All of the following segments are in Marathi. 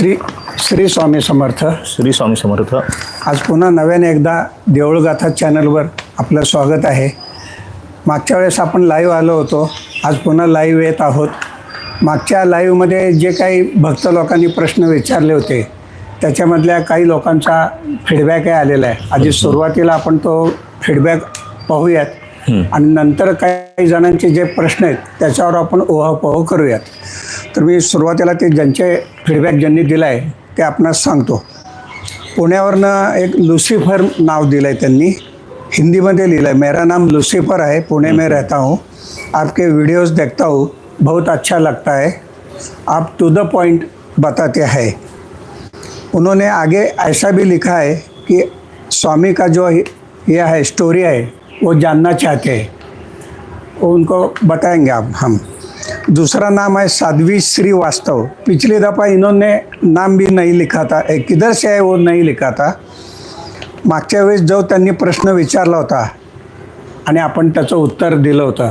श्री श्री स्वामी समर्थ. श्री स्वामी समर्थ. आज पुन्हा नव्याने एकदा देऊळगाथा चॅनलवर आपलं स्वागत आहे. मागच्या वेळेस आपण लाईव्ह आलो होतो. आज पुन्हा लाईव्ह येत आहोत. मागच्या लाईव्हमध्ये जे काही भक्त लोकांनी प्रश्न विचारले होते त्याच्यामधल्या काही लोकांचा फीडबॅकही आलेला आहे. आधी सुरुवातीला आपण तो फीडबॅक पाहूयात. आणि नंतर काही जणांचे जे प्रश्न आहेत त्याच्यावर आपण ओहापोह करूयात. तर मी सुरुवातीला ते ज्यांचे फीडबॅक ज्यांनी दिला आहे ते आपणास सांगतो. पुण्यावरनं एक लुसिफर नाव दिलं आहे त्यांनी. हिंदीमध्ये लिहिलं है मेरा नाम लुसिफर है पुणे में रहता हूँ. आपके वीडियोस देखता हूँ बहुत अच्छा लगता है. आप टू द पॉइंट बताते हैं. उन्होंने आगे ऐसा भी लिखा है कि स्वामी का जो यह है स्टोरी है वो जानना चाहते हैं। वो उनको बताएंगे आप हम। दूसरा नाम है साध्वी श्रीवास्तव। पिछली दफ़ा इन्होंने नाम भी नहीं लिखा था। ए, किधर से है वो नहीं लिखा था। मागच्या वेळेस जो त्यांनी प्रश्न विचारला होता आणि आपण त्याचं उत्तर दिलं होतं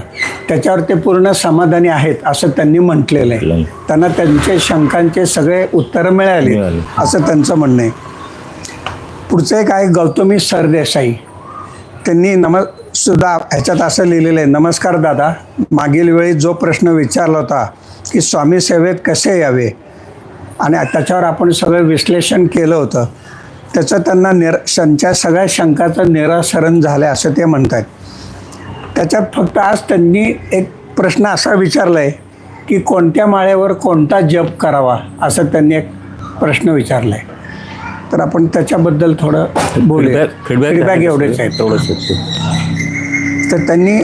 त्याच्यावर ते पूर्ण समाधानी आहेत असं त्यांनी म्हटलेलं आहे. त्यांना त्यांचे शंकांचे सगळे उत्तरं मिळाली. मिळाली. असं त्यांचं म्हणणं आहे. पुढचं एक आहे गौतमी सरदेसाई. त्यांनी नम सुद्धा ह्याच्यात असं लिहिलेलं आहे नमस्कार दादा मागील वेळी जो प्रश्न विचारला होता की स्वामी सेवेत कसे यावे? आणि त्याच्यावर आपण सगळं विश्लेषण केलं होतं. त्याचं त्यांना निर त्यांच्या सगळ्या शंकाचं निरासरण झालं आहे असं ते म्हणतात त्याच्यात फक्त आज त्यांनी एक प्रश्न असा विचारला आहे की कोणत्या माळ्यावर कोणता जप करावा असं त्यांनी एक प्रश्न विचारला आहे तर आपण त्याच्याबद्दल थोडं बोलूया. फीडबॅक एवढेच आहे तेवढंच. तर त्यांनी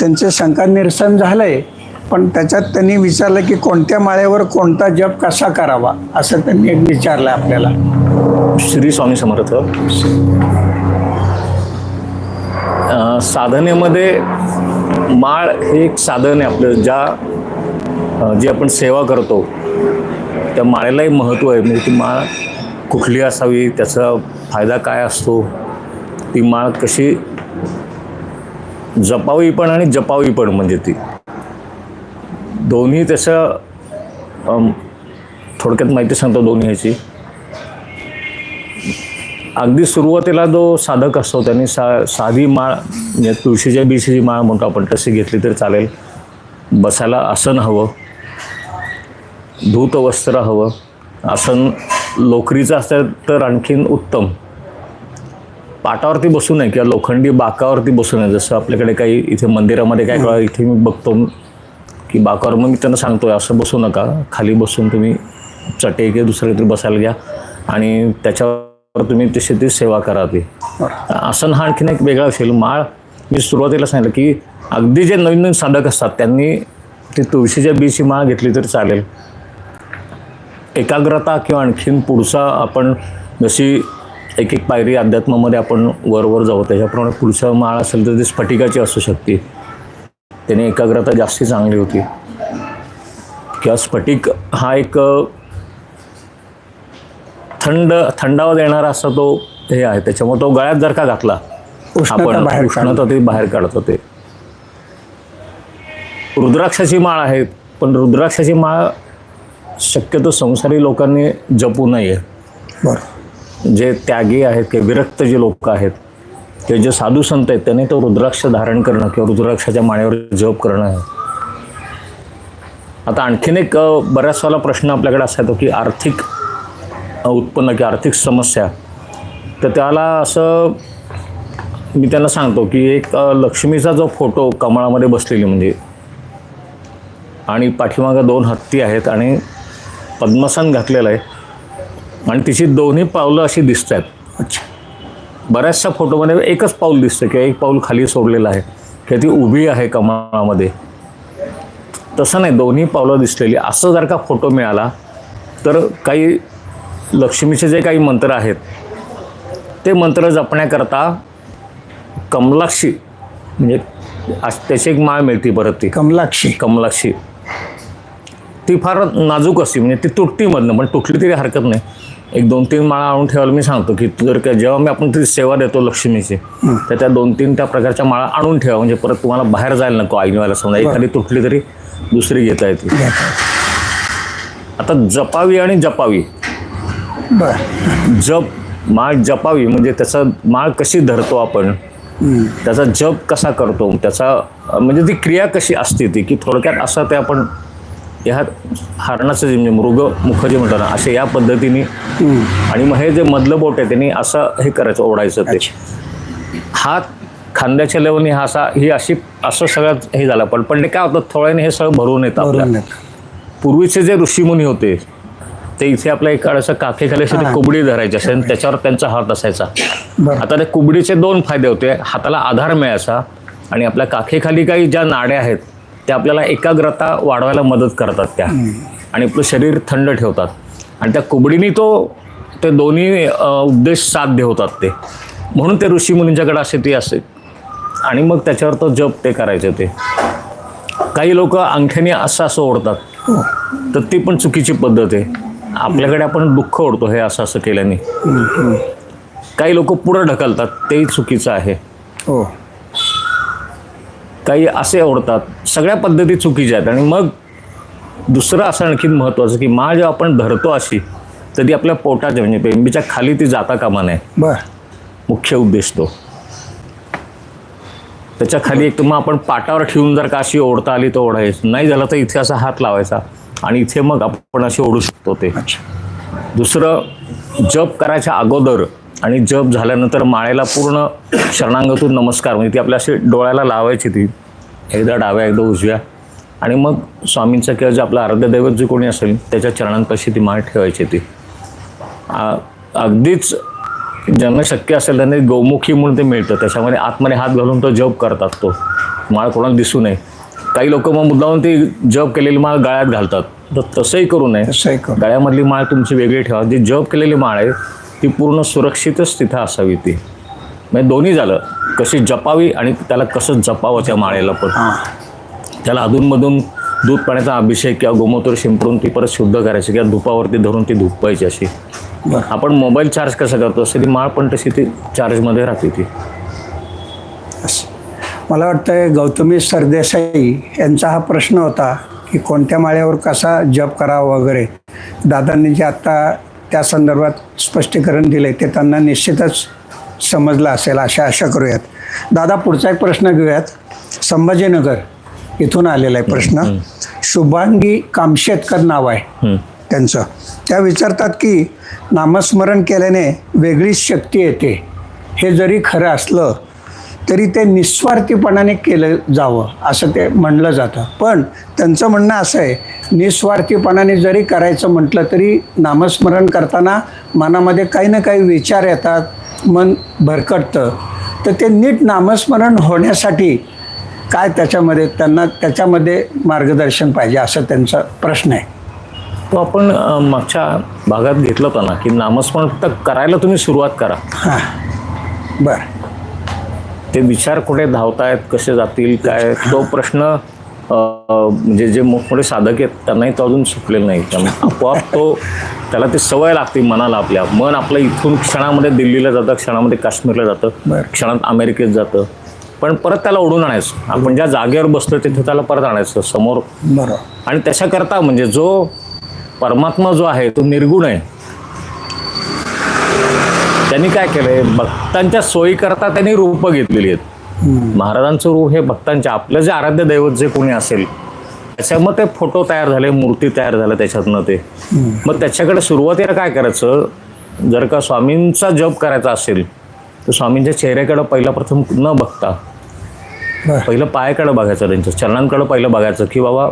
त्यांचे शंका निरसन झालं आहे पण त्याच्यात त्यांनी विचारलं की कोणत्या माळ्यावर कोणता जप कसा करावा असं त्यांनी एक विचारलं आपल्याला. श्री स्वामी समर्थ. साधनेमध्ये माळ हे एक साधन आहे आपलं ज्या जी आपण सेवा करतो त्या माळेलाही महत्त्व आहे. म्हणजे ती माळ कुठली असावी त्याचा फायदा काय असतो ती माळ कशी जपावी पण आणि जपावी पण म्हणजे ती. दोन्ही तसं थोडक्यात माहिती सांगतो दोन्ही ह्याची अगदी सुरुवातीला जो साधक असतो त्यांनी सा साधी माळ म्हणजे तुळशीच्या बीशीची माळ म्हणतो आपण तशी घेतली तरी चालेल. बसायला आसन हवं. धूत वस्त्र हवं. आसन लोकरीचं असतं तर आणखीन उत्तम. पाटावरती बसू नये किंवा लोखंडी बाकावरती बसू नये. जसं आपल्याकडे काही इथे मंदिरामध्ये काय कळा इथे मी बघतो की बाकावर मग मी त्यांना सांगतोय असं बसू नका. खाली बसून तुम्ही चटे किंवा दुसरं काहीतरी बसायला घ्या आणि त्याच्यावर तुम्ही तशी ती सेवा करा ती. आसन हा आणखीन एक वेगळा असेल माळ मी सुरुवातीला सांगितलं की अगदी जे नवीन नवीन साधक असतात त्यांनी ती तुळशीच्या बीची माळ घेतली तरी चालेल. एकाग्रता किंवा आणखीन पुढचा आपण जशी एक एक पायरी अध्यात्मामध्ये आपण वर वर जाऊ. त्याच्याप्रमाणे पुढचा माळ असेल तर ती स्फटिकाची असू शकते. त्याने एकाग्रता जास्ती चांगली होती. किंवा स्फटिक हा एक थंड थंडावा देणारा असा तो हे आहे. त्याच्यामुळे तो गळ्यात जर का घातला उष्णता आपण बाहेर उष्णता ते बाहेर काढतो ते. रुद्राक्षाची माळ आहे पण रुद्राक्षाची माळ शक्यतो संसारी लोकांनी जपू नये. बरं. जे त्यागी आहेत किंवा विरक्त जे लोक आहेत ते जे साधू संत आहेत त्यांनी तो रुद्राक्ष धारण करणं किंवा रुद्राक्षाच्या माळ्यावर जप करणं आहे आता आणखीन एक बऱ्याचवाला बऱ्याच वेळेला प्रश्न आपल्याकडे असा येतो की आर्थिक उत्पन्न किंवा आर्थिक समस्या तर त्याला असं मी त्यांना सांगतो की एक लक्ष्मीचा जो फोटो कमळामध्ये बसलेली म्हणजे आणि पाठीमागं दोन हत्ती आहेत आणि पद्मसन घातलेलं आहे आणि तिची दोन्ही पावलं अशी दिसत आहेत अच्छा. बऱ्याचशा फोटोमध्ये एकच पाऊल दिसतं किंवा एक पाऊल खाली सोडलेलं आहे किंवा ती उभी आहे कमळामध्ये. तसं नाही दोन्ही पावलं दिसलेली. असं जर का फोटो मिळाला तर काही लक्ष्मीचे जे काही मंत्र आहेत ते मंत्र जपण्याकरता कमलाक्षी म्हणजे त्याची एक माळ मिळते परत ती. कमलाक्षी. कमलाक्षी. ती फार नाजूक असते म्हणजे ती तुटतीमधनं पण तुटली तरी हरकत नाही. एक दोन तीन माळा आणून ठेवायला मी सांगतो की जर का जेव्हा मी आपण ती सेवा देतो लक्ष्मीची तर त्या दोन तीन त्या प्रकारच्या माळा आणून ठेवा. म्हणजे परत तुम्हाला बाहेर जायला नको आईनवायला समजा. एखादी तुटली तरी दुसरी घेता येते. आता जपावी आणि जपावी. जप माळ जपावी म्हणजे त्याचा माळ कशी धरतो आपण? त्याचा जप कसा करतो? त्याचा म्हणजे ती क्रिया कशी असते ती? की थोडक्यात असं ते आपण ह्या हरणाचं जे म्हणजे मृग मुख जे म्हणतात ना असे या पद्धतीने आणि मग हे जे मधलं बोट आहे त्यांनी असं हे करायचं ओढायचं ते. हात खांद्याच्या लेवलनी हा असा ही अशी असं सगळं हे झालं. पण पण ते काय होतं थोड्याने हे सगळं भरून येतं पूर्वीचे जे ऋषीमुनी होते ते इथे आपल्या एक असं काखेखाली अशी कुबडी धरायची. असे आणि त्याच्यावर त्यांचा हात असायचा. आता ते कुबडीचे दोन फायदे होते. हाताला आधार मिळायचा आणि आपल्या काखेखाली काही ज्या नाड्या आहेत त्या आपल्याला एकाग्रता वाढवायला मदत करतात त्या. आणि आपलं शरीर थंड ठेवतात. आणि त्या कुबडीने तो ते दोन्ही उद्देश साध्य होतात ते. म्हणून ते ऋषीमुनींच्याकडे असे ते असे. आणि मग त्याच्यावर तो जप ते करायचे ते. काही लोक अंगठ्याने असं असं ओढतात. तर ती पण चुकीची पद्धत आहे. आपल्याकडे आपण दुःख ओढतो हे असं असं केल्याने. काही लोक पुढं ढकलतात. तेही चुकीचं आहे. हो. काही असे ओढतात. सगळ्या पद्धती चुकीच्या आहेत. आणि मग दुसरं असं आणखीन महत्त्वाचं की माळ जेव्हा आपण धरतो अशी तर ती आपल्या पोटाच्या म्हणजे बेंबीच्या खाली ती जाता कामा नये. बर. मुख्य उद्देश तो. त्याच्याखाली एक तर मग आपण पाटावर ठेवून जर का अशी ओढता आली तर ओढायचं. नाही झालं तर इथे असा हात लावायचा. आणि इथे मग आपण अशी ओढू शकतो ते. दुसरं जप करायच्या अगोदर आणि जप झाल्यानंतर माळेला पूर्ण शरणांगातून नमस्कार म्हणजे ती आपल्या अशी डोळ्याला लावायची ती. एकदा डाव्या एकदा उजव्या. आणि मग स्वामींचं किंवा जे आपलं आराध्य दैवत जे कोणी असेल त्याच्या चरणांपाशी ती माळ ठेवायची ती. अगदीच ज्यांना शक्य असेल त्यांनी गौमुखी म्हणून ते मिळतं. त्याच्यामध्ये आतमध्ये हात घालून तो जप करतात तो. माळ कोणाला दिसू नये. काही लोक मग मुद्दामून ती जप केलेली माळ गळ्यात घालतात. तर तसंही करू नये. गळ्यामधली माळ तुमची वेगळी ठेवा. जी जप केलेली माळ आहे ती पूर्ण सुरक्षितच तिथं असावी ती. म्हणजे दोन्ही झालं. कशी जपावी आणि त्याला कसं जपावं त्या माळेला पण. हां. त्याला अधूनमधून दूध पाण्याचा अभिषेक किंवा गोमूत्र शिंपडून ती परत शुद्ध करायची किंवा धुपावरती धरून ती धुपायची अशी. आपण मोबाईल चार्ज कसं करतो? तशी ती माळ पण तशी ती चार्जमध्ये राहते ती. असं. मला वाटतं गौतमी सरदेसाई यांचा हा प्रश्न होता की कोणत्या माळ्यावर कसा जप करावा वगैरे. दादांनी जे आत्ता त्या संदर्भात स्पष्टीकरण दिले ते त्यांना निश्चितच समजलं असेल अशा आशा करूयात. दादा पुढचा एक प्रश्न घेऊयात. संभाजीनगर इथून आलेला आहे प्रश्न. शुभांगी कामशेतकर नाव आहे. त्यांचं. त्या विचारतात की नामस्मरण केल्याने वेगळीच शक्ती येते. हे जरी खरं असलं तरी ते निस्वार्थीपणाने केलं जावं असं ते म्हणलं जातं. पण त्यांचं म्हणणं असं आहे निस्वार्थीपणाने जरी करायचं म्हटलं तरी नामस्मरण करताना मनामध्ये काही ना काही विचार येतात मन भरकटतं. तर ते नीट नामस्मरण होण्यासाठी काय त्याच्यामध्ये त्यांना त्याच्यामध्ये मार्गदर्शन पाहिजे असं त्यांचा प्रश्न आहे. तो आपण मागच्या भागात घेतलं होतं ना की नामस्मरण फक्त करायला तुम्ही सुरुवात करा. हां. बरं. ते विचार कुठे धावतायत कसे जातील काय? तो प्रश्न म्हणजे जे मोठमोठे साधक आहेत त्यांनाही तो अजून सुटलेला नाही. त्यामुळे आपोआप तो त्याला ती सवय लागते मनाला आपल्या. मन आपलं इथून क्षणामध्ये दिल्लीला जातं क्षणामध्ये काश्मीरला जातं. क्षणात अमेरिकेत जातं. पण परत त्याला ओढून आणायचं. आपण ज्या जागेवर बसतो तिथे त्याला परत आणायचं समोर. आणि त्याच्याकरता म्हणजे जो परमात्मा जो आहे तो निर्गुण आहे. त्यांनी काय केलंय? भक्तांच्या सोयीकरता त्यांनी रूप घेतलेली आहेत. महाराजांचं रूप हे भक्तांच्या आपलं जे आराध्य दैवत जे कोणी असेल त्याच्यामध्ये ते फोटो तयार झाले मूर्ती तयार झाल्या त्याच्यातनं ते. मग त्याच्याकडे सुरुवातीला काय करायचं? जर का स्वामींचा जप करायचा असेल तर स्वामींच्या चेहऱ्याकडे पहिला प्रथम न बघता पहिलं पायाकडे बघायचं त्यांच्या चरणांकडे पहिलं बघायचं की बाबा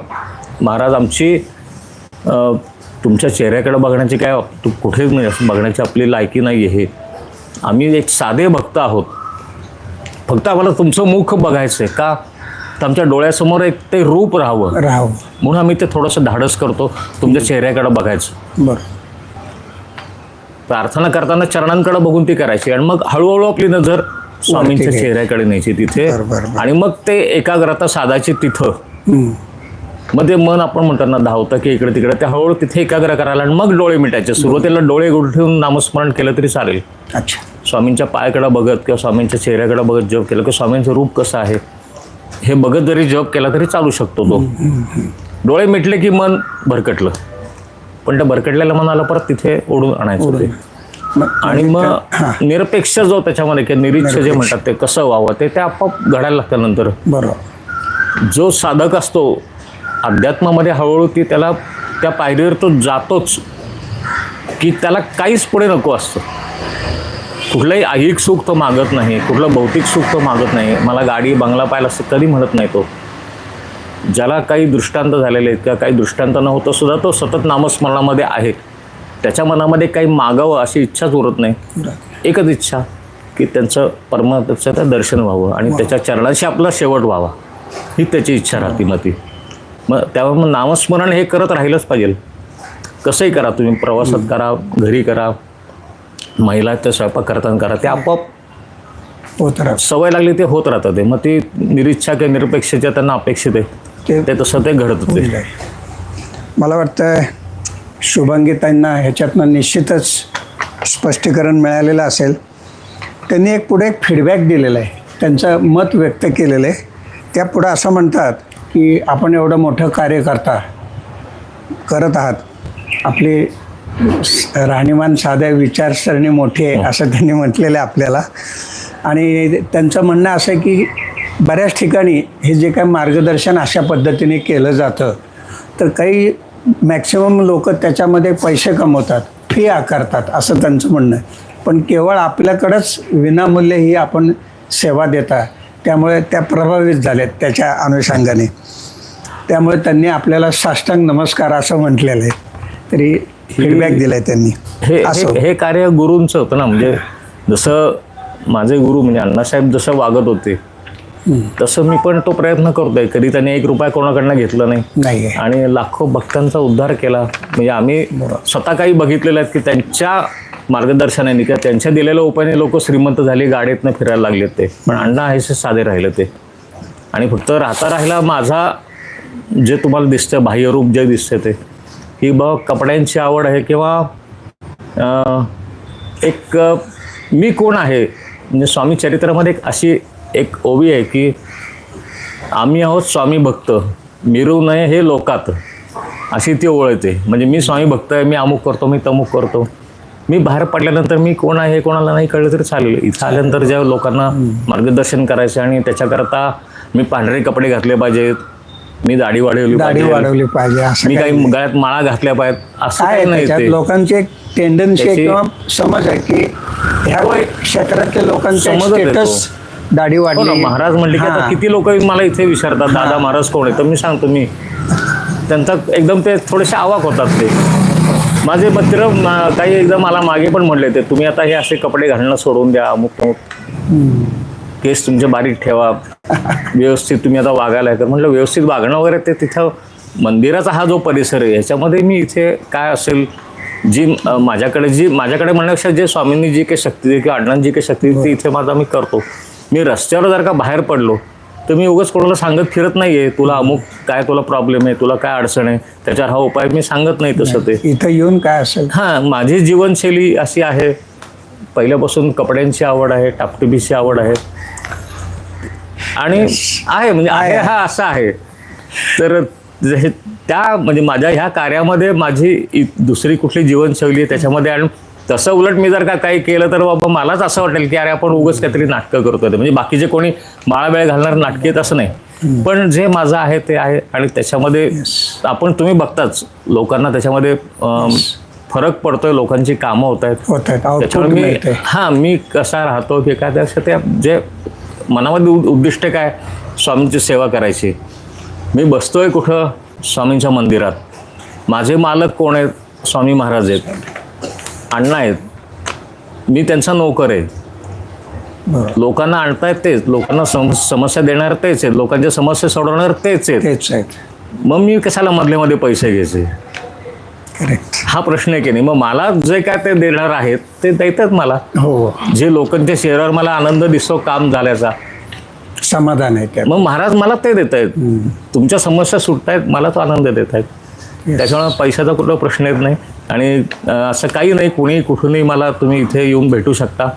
महाराज आमची तुमच्या चेहऱ्याकडे बघण्याची काय तू कुठेच नाही असं बघण्याची आपली लायकी नाही आहे आम्ही एक साधे भक्त आहोत. फक्त आम्हाला तुमचं मुख बघायचं आहे का? तर आमच्या डोळ्यासमोर एक ते रूप राहावं. राहावं. म्हणून आम्ही ते थोडंसं धाडस करतो तुमच्या चेहऱ्याकडे बघायचं. बरं. प्रार्थना करताना चरणांकडे बघून ती करायची. आणि मग हळूहळू आपली नजर स्वामींच्या. चेहऱ्याकडे न्यायची तिथे. आणि मग ते एकाग्रता साधायची तिथं. मग ते मन आपण म्हणतात ना धावतं की इकडे तिकडे. ते हळूहळू तिथे एकाग्र करायला आणि मग डोळे मिटायचे. सुरुवातीला डोळे उघडून ठेवून नामस्मरण केलं तरी चालेल. अच्छा. स्वामींच्या पायाकडे बघत किंवा स्वामींच्या चेहऱ्याकडे बघत जप केलं किंवा स्वामींचं रूप कसं आहे हे बघत जरी जप केला तरी चालू शकतो तो. डोळे मिटले की मन भरकटलं. पण त्या भरकटलेल्या मनाला परत तिथे ओढून आणायचं ते. आणि मग निरपेक्ष जो त्याच्यामध्ये किंवा निरीक्ष जे म्हणतात ते कसं व्हावं ते ते आपोआप घडायला लागतं नंतर. बरोबर. जो साधक असतो अध्यात्मामध्ये हळूहळू ती त्याला त्या पायरीवर तो जातोच की त्याला काहीच पुढे नको असतं. कुठलंही ऐहिक सुख तो मागत नाही कुठलं भौतिक सुख तो मागत नाही. मला गाडी बंगला असं कधी म्हणत नाही तो. ज्याला काही दृष्टांत झालेले आहेत किंवा काही दृष्टांत न होतं सुद्धा तो सतत नामस्मरणामध्ये आहे. त्याच्या मनामध्ये काही मागावं अशी इच्छाच उरत नाही. एकच इच्छा की त्यांचं परमात्म्याचं दर्शन व्हावं आणि त्याच्या चरणाशी आपला शेवट व्हावा. ही त्याची इच्छा राहते मग ती मग त्यामुळे मग नामस्मरण हे करत राहिलंच पाहिजे. कसंही करा तुम्ही प्रवासात करा घरी करा. महिला ते स्वयंपाक करताना करा ते आपोआप होत राहत. सवय लागली ते होत राहतं ते. मग ती निरीच्छा किंवा निरपेक्ष जे त्यांना अपेक्षित आहे. ते ते तसं ते घडत होते. मला वाटतं शुभांगीताईंना ह्याच्यातनं निश्चितच स्पष्टीकरण मिळालेलं असेल. त्यांनी एक पुढे एक फीडबॅक दिलेला आहे. त्यांचं मत व्यक्त केलेलं आहे. त्या पुढं असं म्हणतात की आपण एवढं मोठं कार्य करता करत आहात. आपली राहणीमान साध्या विचारसरणी मोठी आहे असं त्यांनी म्हटलेलं आहे आपल्याला. आणि त्यांचं म्हणणं असं आहे की बऱ्याच ठिकाणी हे जे काय मार्गदर्शन अशा पद्धतीने केलं जातं तर काही मॅक्सिमम लोक त्याच्यामध्ये पैसे कमवतात फी आकारतात असं त्यांचं म्हणणं आहे. पण केवळ आपल्याकडंच विनामूल्य ही आपण सेवा देता त्यामुळे त्या प्रभावित झाल्यात त्याच्या अनुषंगाने. त्यामुळे त्यांनी आपल्याला साष्टांग नमस्कार असं म्हटलेलं आहे. तरी फीडबॅक दिलाय त्यांनी. हे असं. हे- कार्य गुरूंचं होतं ना म्हणजे जसं माझे गुरु म्हणजे अण्णासाहेब जसं वागत होते तसं मी पण तो प्रयत्न करतोय. कधी त्यांनी एक रुपया कोणाकडनं घेतलं नाही. आणि लाखो भक्तांचा उद्धार केला. म्हणजे आम्ही स्वतः काही बघितलेलं आहेत की त्यांच्या मार्गदर्शनाने किंवा त्यांच्या दिलेल्या उपायाने लोक श्रीमंत झाली गाडीतनं फिरायला लागलेत ते. पण अण्णा हे साधे राहिले ते. आणि फक्त राहता राहिला माझा जे तुम्हाला दिसतं बाह्यरूप जे दिसतं ते. ही बघ कपड्यांची आवड आहे किंवा एक मी कोण आहे? म्हणजे स्वामी चरित्रामध्ये एक अशी एक ओवी आहे की आम्ही आहोत स्वामी भक्त मिरू नये हे लोकात. अशी ती ओळखते म्हणजे मी स्वामी भक्त आहे मी अमुक करतो मी तमुक करतो. मी बाहेर पडल्यानंतर मी कोण आहे हे कोणाला नाही कळलं तरी चालेल. इथं आल्यानंतर ज्या लोकांना मार्गदर्शन करायचं आणि त्याच्याकरता मी पांढरे कपडे घातले पाहिजेत मी दाढी वाढवली दाढी पाहिजे. वाढवली पाहिजे असं मी काही काही गळ्यात माळा घातल्या पाहिजेत असं काय आहे नाही त्याच्यात ते. लोकांची एक टेंडन्सी आहे त्याची- किंवा समज आहे की ह्या क्षेत्रातल्या लोकांचे समजच येतो. स्टेटस दाढी हो ना वाढली. महाराज म्हणले की आता हां. किती लोक मला इथे विचारतात दादा महाराज कोण आहे? तर मी सांगतो मी. त्यांचा एकदम ते थोडेसे आवाक होतात ते. माझे मित्र मा- काही एकदा मला मागे पण म्हणले ते तुम्ही आता हे असे कपडे घालणं सोडून द्या अमुक अमुक केस तुमचे बारीक ठेवा. व्यवस्थित तुम्ही आता वागायला आहे तर म्हटलं व्यवस्थित वागणं वगैरे ते तिथं मंदिराचा हा जो परिसर आहे ह्याच्यामध्ये मी इथे काय असेल जी माझ्याकडे जी माझ्याकडे म्हणण्यापेक्षा जे स्वामींनी जी काही शक्ती दिली किंवा अण्णांनी जी काही शक्ती दिली ती इथे माझा मी करतो. मी रस्त्यावर जर का बाहेर पडलो तर मी उगाच कोणाला सांगत फिरत नाहीये तुला अमुक काय तुला प्रॉब्लेम आहे तुला काय अडचण आहे त्याच्यावर हा उपाय मी सांगत नाही तसं ते. इथं येऊन काय असेल? हां माझी जीवनशैली अशी आहे. पहिल्यापासून कपड्यांची आवड आहे टापटिपीची आवड आहे. आणि आहे म्हणजे आहे हा असा आहे. तर त्या म्हणजे माझ्या ह्या कार्यामध्ये माझी दुसरी कुठली जीवनशैली आहे त्याच्यामध्ये आणि तसं उलट मी जर का काही केलं तर बाबा मलाच असं वाटेल की अरे आपण उगाच काहीतरी नाटकं करतोय. म्हणजे बाकीचे कोणी माळावेळ घालणार नाटके असं नाही. पण जे माझं आहे ते आहे. आणि त्याच्यामध्ये आपण तुम्ही बघताच लोकांना त्याच्यामध्ये फरक पडतोय लोकांची कामं होत आहेत. मी हां मी कसा राहतो की काय त्यापेक्षा ते जे मनामध्ये उद्दिष्ट काय? स्वामींची सेवा करायची. मी बसतोय कुठं? स्वामींच्या मंदिरात. माझे मालक कोण आहेत? स्वामी महाराज आहेत. अण्णा आहेत. मी त्यांचा नोकर आहे. लोकांना आणतायत तेच. लोकांना सम समस्या देणार तेच आहेत. लोकांच्या समस्या सोडवणार तेच आहेत. तेच आहेत. मग मी कशाला मधले मध्ये पैसे घ्यायचे? करेक्ट. हा प्रश्न आहे की नाही? मग मला जे काय ते देणार आहेत ते देतात मला. हो जे लोकांच्या शहरावर मला आनंद दिसतो काम झाल्याचा. समाधान आहे त्यात मग महाराज मला ते देत आहेत. तुमच्या समस्या सुटतायत मला तो आनंद देत आहेत. त्याच्यामुळे पैशाचा कुठला प्रश्न येत नाही. आणि असं काही नाही कुणी कुठूनही मला तुम्ही इथे येऊन भेटू शकता.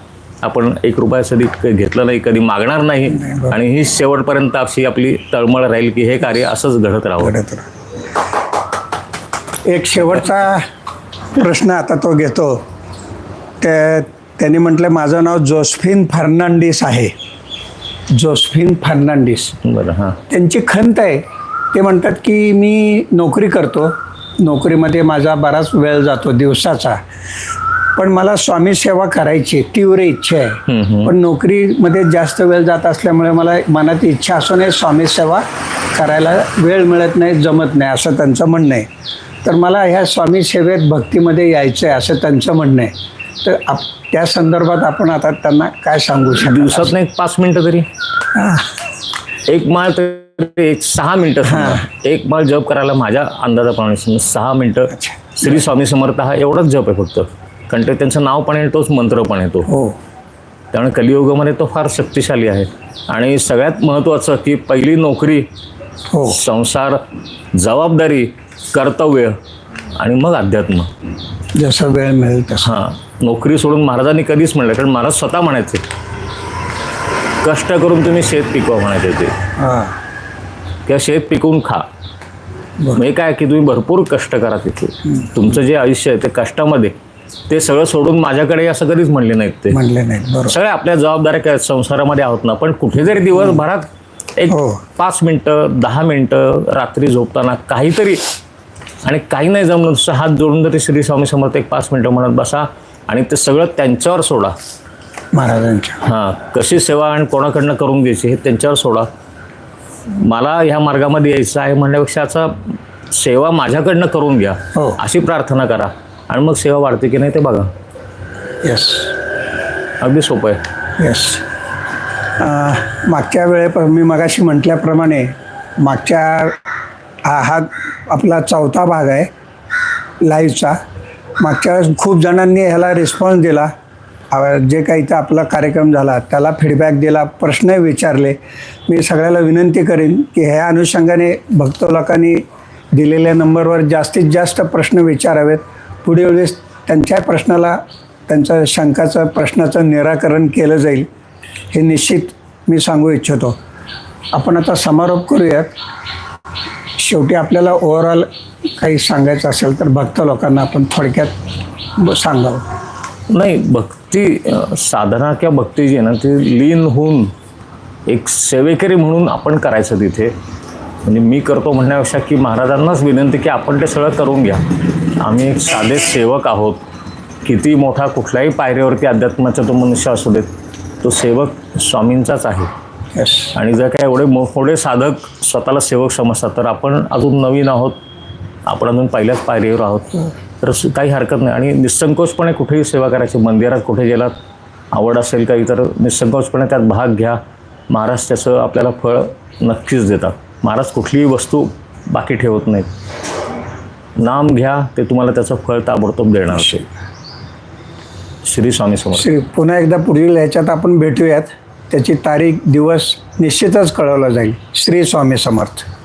आपण एक रुपया क- घेतलं नाही कधी मागणार नाही. आणि ही शेवटपर्यंत अशी आपली तळमळ राहील की हे कार्य असंच घडत राहावं. घडत राहा. एक शेवटचा प्रश्न आता तो घेतो. ते त्यांनी म्हटलं माझं नाव जोसफिन फर्नांडिस आहे. जोसफिन फर्नांडिस. बरं हां. त्यांची खंत आहे. ते म्हणतात की मी नोकरी करतो. नोकरीमध्ये माझा बराच वेळ जातो दिवसाचा. पण मला स्वामी सेवा करायची तीव्र इच्छा आहे. पण नोकरीमध्ये जास्त वेळ जात असल्यामुळे मला मनात इच्छा असूनही स्वामी सेवा करायला वेळ मिळत नाही जमत नाही असं त्यांचं म्हणणं आहे. तर मला ह्या स्वामी सेवेत भक्तीमध्ये यायचं आहे असं त्यांचं म्हणणं आहे. तर आप त्या संदर्भात आपण आता त्यांना काय सांगू शकतो दिवसात एक पाच मिनिटं तरी. एक माळ तरी एक सहा मिनिटं समजा. एक माळ जप करायला माझ्या अंदाजाप्रमाणे सहा मिनिटं श्री स्वामी समर्थ हा एवढाच जप आहे फक्त. कारण ते त्यांचं नाव पण आहे तोच मंत्र पण आहे तो हो. त्यामुळे कलियुगामध्ये तो फार शक्तिशाली आहे. आणि सगळ्यात महत्त्वाचं की पहिली नोकरी हो. संसार जबाबदारी कर्तव्य आणि मग अध्यात्म. जसं वेळ मिळेल तसं. हां. नोकरी सोडून महाराजांनी कधीच म्हणलं कारण महाराज स्वतः म्हणायचे. कष्ट करून तुम्ही शेत पिकवा म्हणायचे ते. हां. किंवा शेत पिकवून खा. म्हणजे काय की तुम्ही भरपूर कष्ट करा तिथे. तुमचं जे आयुष्य आहे ते कष्टामध्ये ते सगळं सोडून माझ्याकडे असं कधीच म्हणले नाहीत ते. म्हणले बरोबर. सगळ्या आपल्या जबाबदाऱ्या काय संसारामध्ये आहोत ना पण कुठेतरी दिवसभरात एक हो. पाच मिनटं दहा मिनटं रात्री झोपताना काहीतरी आणि काही नाही जमलं. नुसतं हात जोडून तरी श्री स्वामी समर्थ एक पाच मिनटं म्हणत बसा आणि ते सगळं त्यांच्यावर सोडा. महाराजांच्या. हां कशी सेवा आणि कोणाकडनं करून घ्यायची हे त्यांच्यावर सोडा. मला ह्या मार्गामध्ये यायचं आहे म्हणण्यापेक्षाचा सेवा माझ्याकडनं करून घ्या. हो. अशी प्रार्थना करा. आणि मग सेवा वाढते की नाही ते बघा. येस अगदी सोपं आहे. येस मागच्या वेळे मी मगाशी म्हटल्याप्रमाणे मागच्या हा हा आपला चौथा भाग आहे लाईव्हचा मागच्या वेळेस खूप जणांनी ह्याला रिस्पॉन्स दिला. जे काही इथं आपला कार्यक्रम झाला त्याला फीडबॅक दिला प्रश्न विचारले. मी सगळ्याला विनंती करेन की ह्या अनुषंगाने भक्त लोकांनी दिलेल्या नंबरवर जास्तीत जास्त प्रश्न विचारावेत. पुढील वेळेस त्यांच्या प्रश्नाला त्यांच्या शंकाचं प्रश्नाचं निराकरण केलं जाईल हे निश्चित मी सांगू इच्छितो. आपण आता समारोप करूयात. शेवटी आपल्याला ओव्हरऑल काही सांगायचं असेल तर भक्त लोकांना आपण थोडक्यात ब- सांगावं. नाही भक्ती साधना किंवा भक्ती जी आहे ना ती लीन होऊन एक सेवेकरी म्हणून आपण करायचं तिथे. म्हणजे मी करतो म्हणण्यापेक्षा की महाराजांनाच विनंती की आपण ते सगळं करून घ्या. आम्ही एक साधे सेवक आहोत. किती मोठा कुठल्याही पायऱ्यावरती अध्यात्माचा तो मनुष्य असू देत तो सेवक स्वामींचाच आहे. आणि जर काय एवढे मोठे साधक स्वतःला सेवक समजतात तर आपण अजून नवीन आहोत. आपण अजून पहिल्याच पायरीवर आहोत. तर काही हरकत नाही. आणि निसंकोचपणे कुठेही सेवा करायची मंदिरात कुठे गेलात आवड असेल काही तर निसंकोचपणे त्यात भाग घ्या. महाराज त्याचं आपल्याला फळ नक्कीच देतात. महाराज कुठलीही वस्तू बाकी ठेवत नाहीत. नाम घ्या ते तुम्हाला त्याचं फळ ताबडतोब देणार असेल. श्री स्वामी समर्थ. श्री पुन्हा एकदा पुढील ह्याच्यात आपण भेटूयात. त्याची तारीख दिवस निश्चितच कळवला जाईल. श्री स्वामी समर्थ.